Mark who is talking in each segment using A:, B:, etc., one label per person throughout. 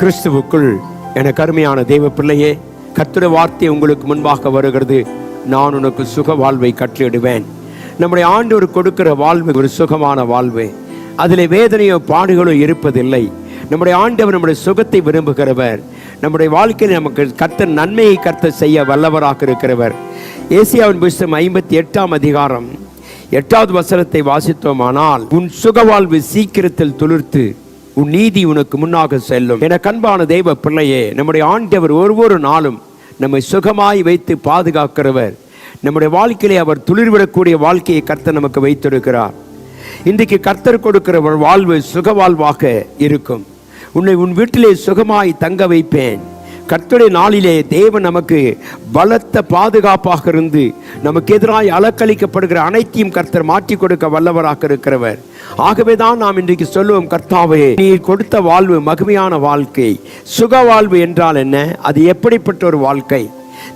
A: கிறிஸ்துவுக்குள் என கருமையான தெய்வ பிள்ளையே கத்திர வார்த்தை உங்களுக்கு முன்பாக வருகிறது. நான் உனக்கு சுக வாழ்வை கட்டளிடுவேன் நம்முடைய ஆண்டவர் கொடுக்கிற வாழ்வு ஒரு சுகமான வாழ்வு. அதில் வேதனையோ பாடுகளோ இருப்பதில்லை. நம்முடைய ஆண்டவர் நம்முடைய சுகத்தை விரும்புகிறவர். நம்முடைய வாழ்க்கையில் நமக்கு கர்த்த நன்மையை கர்த்த செய்ய வல்லவராக இருக்கிறவர். ஏசியாவின் புஸ்தம் ஐம்பத்தி எட்டாம் அதிகாரம் எட்டாவது வசனத்தை வாசித்தோமானால் உன் சுக வாழ்வு சீக்கிரத்தில் துளிர்த்து உன் நீதி உனக்கு முன்னாக செல்லும். என கண்பான தெய்வ பிள்ளையே நம்முடைய ஆண்டவர் ஒவ்வொரு நாளும் நம்மை சுகமாய் வைத்து பாதுகாக்கிறவர். நம்முடைய வாழ்க்கையிலே அவர் துளிர்விடக்கூடிய வாழ்க்கையை கர்த்தர் நமக்கு வைத்திருக்கிறார். இன்றைக்கு கர்த்தர் கொடுக்கிற ஒரு வாழ்வு சுக வாழ்வாக இருக்கும். உன்னை உன் வீட்டிலே சுகமாய் தங்க வைப்பேன். கர்த்தருடைய நாளிலே தேவன் நமக்கு பலத்த பாதுகாப்பாக இருந்து நமக்கு எதிராய் அலக்களிக்கப்படுகிற அனைத்தையும் கர்த்தர் மாற்றி கொடுக்க வல்லவராக இருக்கிறவர். ஆகவே தான் நாம் இன்றைக்கு சொல்லுவோம் கர்த்தாவே நீர் கொடுத்த வாழ்வு மகிமையான வாழ்க்கை. சுக வாழ்வு என்றால் என்ன? அது எப்படிப்பட்ட ஒரு வாழ்க்கை?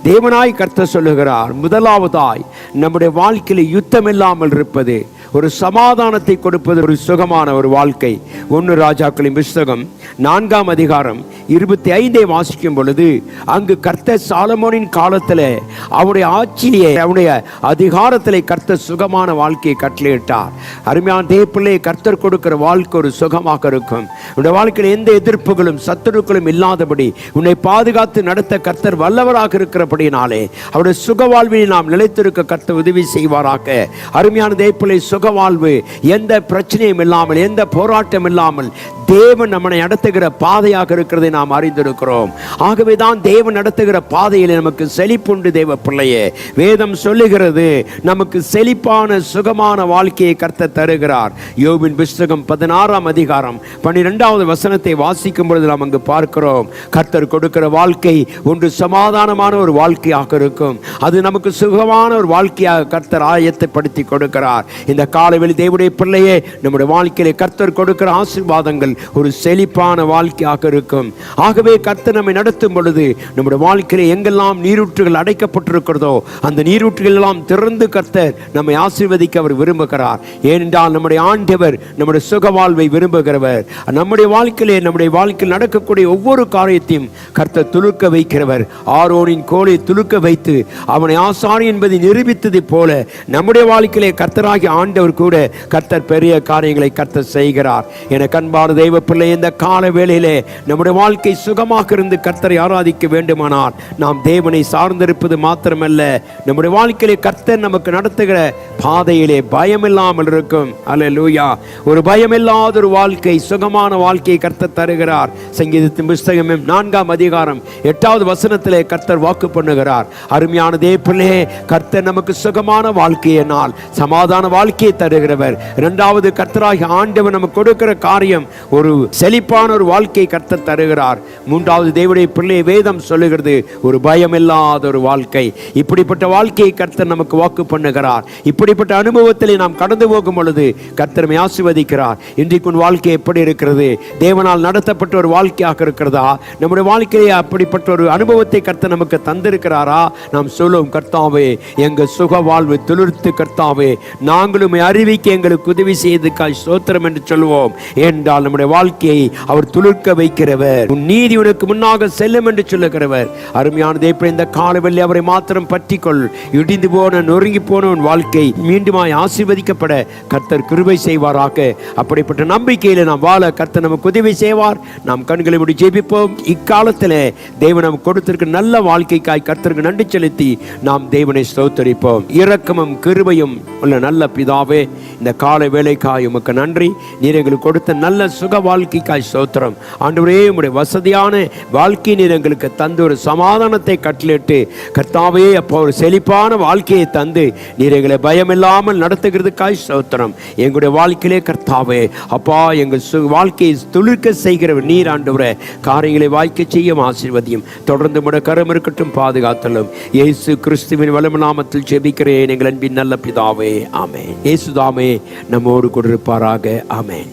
A: தேவனாய் கர்த்தர் சொல்லுகிறார் முதலாவதாய் நம்முடைய வாழ்க்கையில் யுத்தம் இல்லாமல் இருப்பது ஒரு சமாதானத்தை கொடுப்பது ஒரு சுகமான ஒரு வாழ்க்கை. ஒன்று ராஜாக்களின் புஸ்தகம் நான்காம் அதிகாரம் இருபத்தி ஐந்தை வாசிக்கும் பொழுது அங்கு கர்த்தர் சாலமோனின் காலத்தில் அவனுடைய ஆட்சியை அவனுடைய அதிகாரத்தில் கர்த்த சுகமான வாழ்க்கையை கட்டளையிட்டார். அருமையான தேப்பிள்ளை கர்த்தர் கொடுக்கிற வாழ்க்கை ஒரு சுகமாக இருக்கும். உன்னுடைய வாழ்க்கையில் எந்த எதிர்ப்புகளும் சத்துருக்களும் இல்லாதபடி உன்னை பாதுகாத்து நடத்த கர்த்தர் வல்லவராக இருக்கிறபடினாலே அவருடைய சுக வாழ்வில் நாம் நிலைத்திருக்க கர்த்தர் உதவி செய்வாராக. அருமையான தேப்பிள்ளை சுக வாழ்வு எந்த பிரச்சனையும் இல்லாமல் எந்த போராட்டம் இல்லாமல் தேவன் நம்மளை நடத்துகிற பாதையாக இருக்கிறது நாம் அறிந்திருக்கிறோம். ஆகவே தான் தேவன் நடத்துகிற பாதையில் நமக்கு செழிப்புண்டு தேவ பிள்ளையே. வேதம் சொல்லுகிறது நமக்கு செழிப்பான சுகமான வாழ்க்கையை கர்த்த தருகிறார். யோபின் புஸ்தகம் பதினாறாம் அதிகாரம் பன்னிரெண்டாவது வசனத்தை வாசிக்கும் பொழுது நாம் அங்கு பார்க்கிறோம். கர்த்தர் கொடுக்கிற வாழ்க்கை ஒன்று சமாதானமான ஒரு வாழ்க்கையாக இருக்கும். அது நமக்கு சுகமான ஒரு வாழ்க்கையாக கர்த்தர் ஆயத்தைப்படுத்தி கொடுக்கிறார். இந்த காலவெளி தேவனுடைய பிள்ளையே நம்முடைய வாழ்க்கையிலே கர்த்தர் கொடுக்கிற ஆசீர்வாதங்கள் ஒரு செழிப்பான வாழ்க்கையாக இருக்கும். ஆகவே கர்த்தர் நம்மை நடத்தும் பொழுது நம்முடைய வாழ்க்கையில் எங்கெல்லாம் நீரூற்றுகள் அடைக்கப்பட்டிருக்கிறதோ அந்த நீரூற்றுகள் எல்லாம் திறந்து கர்த்தர் நம்மை ஆசீர்வதிக்க அவர் விரும்புகிறார். ஏனென்றால் நம்முடைய ஆண்டவர் நம்முடைய சுக வாழ்வை விரும்புகிறவர். நம்முடைய வாழ்க்கையிலே நம்முடைய வாழ்க்கையில் நடக்கக்கூடிய ஒவ்வொரு காரியத்தையும் கர்த்தர் துலுக்க வைக்கிறவர். ஆரோனின் கோலை துலுக்க வைத்து அவனை ஆசாரி என்பதை நிரூபித்தது போல நம்முடைய வாழ்க்கையிலே கர்த்தராகி ஆண்டவர் கூட கர்த்தர் பெரிய காரியங்களை கர்த்தர் செய்கிறார். என கண்பாடு தெய்வ பிள்ளை இந்த கால வேளையிலே நம்முடைய வாழ்க்கை சுகமாக இருந்து கர்த்தரை ஆராதிக்க வேண்டுமானால் நாம் தேவனை சார்ந்திருப்பது மாத்திரமல்ல. நம்முடைய வாழ்க்கையிலே கர்த்தர் நமக்கு நடத்துகிற பாதையிலே பயமில்லாமல் இருக்கும். அல்ல லூயா ஒரு பயமில்லாத ஒரு வாழ்க்கை சுகமான வாழ்க்கையை கர்த்தர் தருகிறார். சங்கீதத்தின் புஸ்தகம் நான்காம் அதிகாரம் எட்டாவது வசனத்திலே கர்த்தர் வாக்கு பண்ணுகிறார். அருமையான தேப்பிலே கர்த்தர் நமக்கு சுகமான வாழ்க்கையினால் சமாதான வாழ்க்கையை தருகிறவர். இரண்டாவது கர்த்தராகி ஆண்டவர் நமக்கு கொடுக்கிற காரியம் ஒரு செழிப்பான ஒரு வாழ்க்கையை கர்த்தர் தருகிறார். மூன்றாவது தேவனுடைய பிள்ளை வேதம் சொல்லுகிறது. ஒரு பயமில்லாத ஒரு வாழ்க்கை. இப்படிப்பட்ட வாழ்க்கையை கர்த்தர் நமக்கு வாக்கு பண்ணுகிறார். இப்படிப்பட்ட அனுபவத்தில் நாம் கடந்து போகும் பொழுது கர்த்தர் ஆசிர்வதிக்கிறார். இன்றைக்கு உன் வாழ்க்கை எப்படி இருக்கிறது? தேவனால் நடத்தப்பட்ட ஒரு வாழ்க்கையாக இருக்கிறதா? நம்முடைய வாழ்க்கையை அப்படிப்பட்ட ஒரு அனுபவத்தை கர்த்தர் நமக்கு தந்திருக்கிறாரா? நாம் சொல்லுவோம் கர்த்தாவே எங்க சுக வாழ்வு துளிர்த்து கர்த்தாவே நாங்களும் அறிவிக்க எங்களுக்கு உதவி செய்ததுக்காய் சோத்திரம் என்று சொல்லுவோம். என்றால் நம்முடைய வாழ்க்கையை அவர் துளிர்க்க வைக்கிறவர். உன் நீதி உனக்கு முன்னாக செல்லும் என்று சொல்லுகிறவர். அருமையான தேவ இந்த காலவெள்ளி அவரை மாத்திரம் பற்றிக்கொள். இடிந்து போன நொறுங்கி போன உன் வாழ்க்கை மீண்டுமாய் ஆசீர்வதிக்கப்பட கர்த்தர் கிருபை செய்வாராக. அப்படிப்பட்ட நம்பிக்கையில் நாம் வாழ கர்த்தர் நமக்கு உதவி செய்வார். நாம் கண்களை முடி ஜெபிப்போம். இக்காலத்தில் தேவன் நமக்கு கொடுத்திருக்க நல்ல வாழ்க்கைக்காய் கர்த்தருக்கு நன்றி செலுத்தி நாம் தேவனை ஸ்தோத்தரிப்போம். இரக்கமும் கிருபையும் உள்ள நல்ல பிதாவே இந்த கால வேலைக்காய் உமக்கு நன்றி. நீர் எங்களுக்கு கொடுத்த நல்ல சுக வாழ்க்கைக்காய் ஸ்தோத்திரம். ஆண்டு உம்முடைய வசதியான வாழ்க்கை நீர் எங்களுக்கு தந்து ஒரு சமாதானத்தை கட்டளிட்டு கர்த்தாவே அப்போ ஒரு செழிப்பான வாழ்க்கையை தந்து நீர் எங்களை பயமில்லாமல் நடத்துகிறதுக்காய் ஸ்தோத்திரம். எங்களுடைய வாழ்க்கையிலே கர்த்தாவே அப்பா எங்கள் சு வாழ்க்கையை துளிர்க்க செய்கிற நீர் ஆண்டவர. காரியங்களை வாய்க்க செய்யும் ஆசீர்வதியும் தொடர்ந்து முட கரம் இருக்கட்டும் பாதுகாத்தலும். இயேசு கிறிஸ்துவின் வளம நாமத்தில் ஜெபிக்கிறேன் எங்கள் அன்பின் நல்ல பிதாவே. ஆமென். இயேசுதாமே நம்மோடு கொண்டிருப்பாராக ஆமேன்.